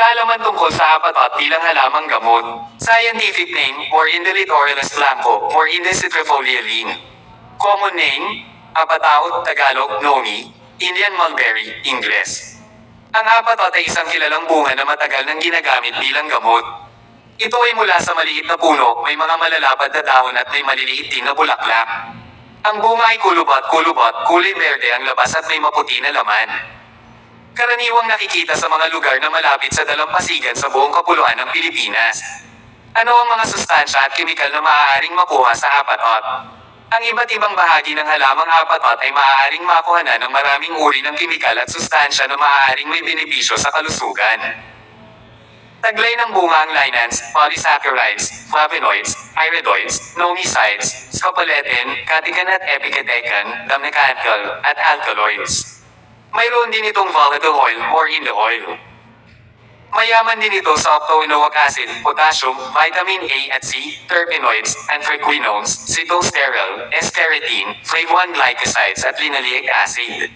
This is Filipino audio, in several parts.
Kaalaman tungkol sa apatot bilang halamang gamot. Scientific name, or Indolitorylus blanco, or Indesitrifolialine. Common name, apataot, Tagalog, nomi, Indian mulberry, Ingles. Ang apatot ay isang kilalang bunga na matagal nang ginagamit bilang gamot. Ito ay mula sa maliit na puno, may mga malalapad na dahon at may maliliit din na bulaklak. Ang bunga ay kulubot-kulubot, kulay berde ang labas at may maputi na laman. Karaniwang nakikita sa mga lugar na malapit sa dalampasigan sa buong kapuluan ng Pilipinas. Ano ang mga sustansya at kemikal na maaaring makuha sa apatot? Ang iba't ibang bahagi ng halamang apatot ay maaaring makuha na ng maraming uri ng kemikal at sustansya na maaaring may benepisyo sa kalusugan. Taglay ng bunga ang linans, polysaccharides, flavonoids, iridoids, nomicides, scopoletin, catechin at epicatechin, damnicantal, at alkaloids. Mayroon din itong volatile oil or in the oil. Mayaman din ito sa octoinoic acid, potassium, vitamin A at C, terpenoids, anthraquinones, cytosterol, S-carotene, flavon glycosides at linoleic acid.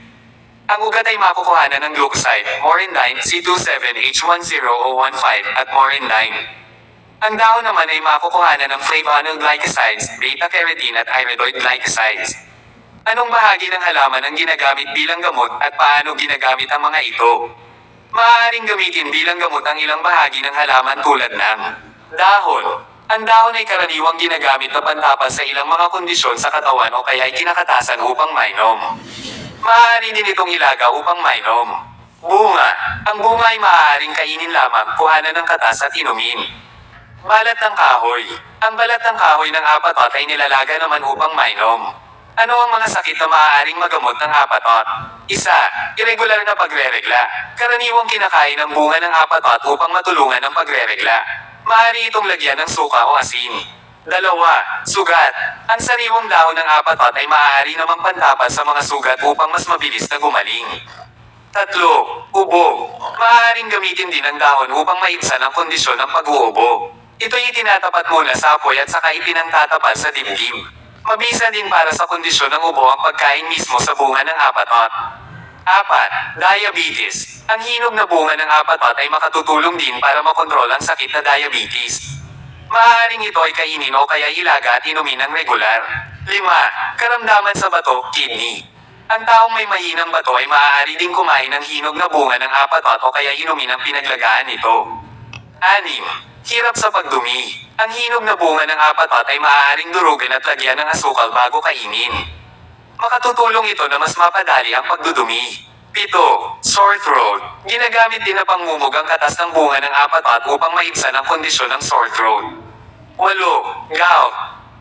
Ang ugat ay makukuhanan ng glucoside, morinline, C27H10015 at morinline. Ang dahon naman ay makukuhanan ng flavonyl glycosides, beta-carotene at iridoid glycosides. Anong bahagi ng halaman ang ginagamit bilang gamot at paano ginagamit ang mga ito? Maaaring gamitin bilang gamot ang ilang bahagi ng halaman tulad ng dahon. Ang dahon ay karaniwang ginagamit na pantapal sa ilang mga kondisyon sa katawan o kaya ay kinakatasan upang mainom. Maaari din itong ilaga upang mainom. Bunga. Ang bunga ay maaaring kainin lamang, kuhanan ng katas at inumin. Balat ng kahoy. Ang balat ng kahoy ng apatot ay nilalaga naman upang mainom. Ano ang mga sakit na maaaring magamot ng apatot? Isa, irregular na pagreregla. Karaniwang kinakain ang bunga ng apatot upang matulungan ang pagreregla. Maaari itong lagyan ng suka o asin. Dalawa, sugat. Ang sariwang dahon ng apatot ay maaari namang pantapal sa mga sugat upang mas mabilis na gumaling. Tatlo, ubo. Maaaring gamitin din ang dahon upang maibsan ang kondisyon ng pag-uubo. Ito'y itinatapat muna sa apoy at saka ipinangtatapal sa dibdib. Mabisa din para sa kondisyon ng ubo ang pagkain mismo sa bunga ng apatot. Apat, diabetes. Ang hinog na bunga ng apatot ay makatutulong din para makontrol ang sakit na diabetes. Maaaring ito ay kainin o kaya ilaga at inumin ng regular. Lima, karamdaman sa bato, kidney. Ang taong may mahinang bato ay maaari ding kumain ng hinog na bunga ng apatot o kaya inumin ang pinaglagaan nito. Anim, hirap sa pagdumi. Ang hinog na bunga ng apatot ay maaaring durugan at lagyan ng asukal bago kainin. Makatutulong ito na mas mapadali ang pagdudumi. Pito, sore throat. Ginagamit din na pangmumog ang katas ng bunga ng apatot upang maibsan ang kondisyon ng sore throat. Walo, gout.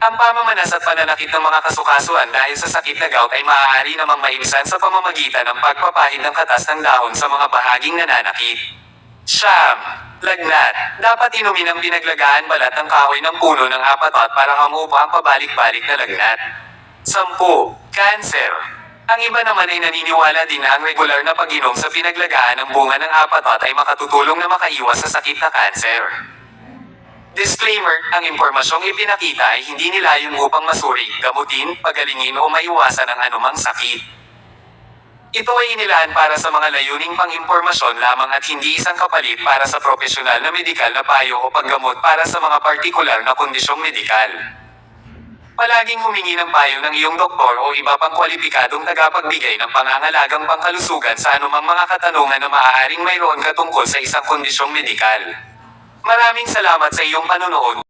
Ang pamamanas at pananakit ng mga kasukasuan dahil sa sakit na gout ay maaari namang maibsan sa pamamagitan ng pagpapahid ng katas ng dahon sa mga bahaging nananakit. Siyam. Lagnat. Dapat inumin ang pinaglagaan balat ng kahoy ng puno ng apatot para hamupa ang pabalik-balik na lagnat. Sampu. Cancer. Ang iba naman ay naniniwala din na ang regular na pag-inom sa pinaglagaan ng bunga ng apatot ay makatutulong na makaiwas sa sakit na cancer. Disclaimer, ang impormasyong ipinakita ay hindi nilayon upang masuri, gamutin, pagalingin o maiwasan ang anumang sakit. Ito ay inilaan para sa mga layuning pang-impormasyon lamang at hindi isang kapalit para sa profesional na medikal na payo o paggamot para sa mga partikular na kondisyong medikal. Palaging humingi ng payo ng iyong doktor o iba pang kwalipikadong tagapagbigay ng pangangalagang pangkalusugan sa anumang mga katanungan na maaaring mayroon ka tungkol sa isang kondisyong medikal. Maraming salamat sa iyong panunood.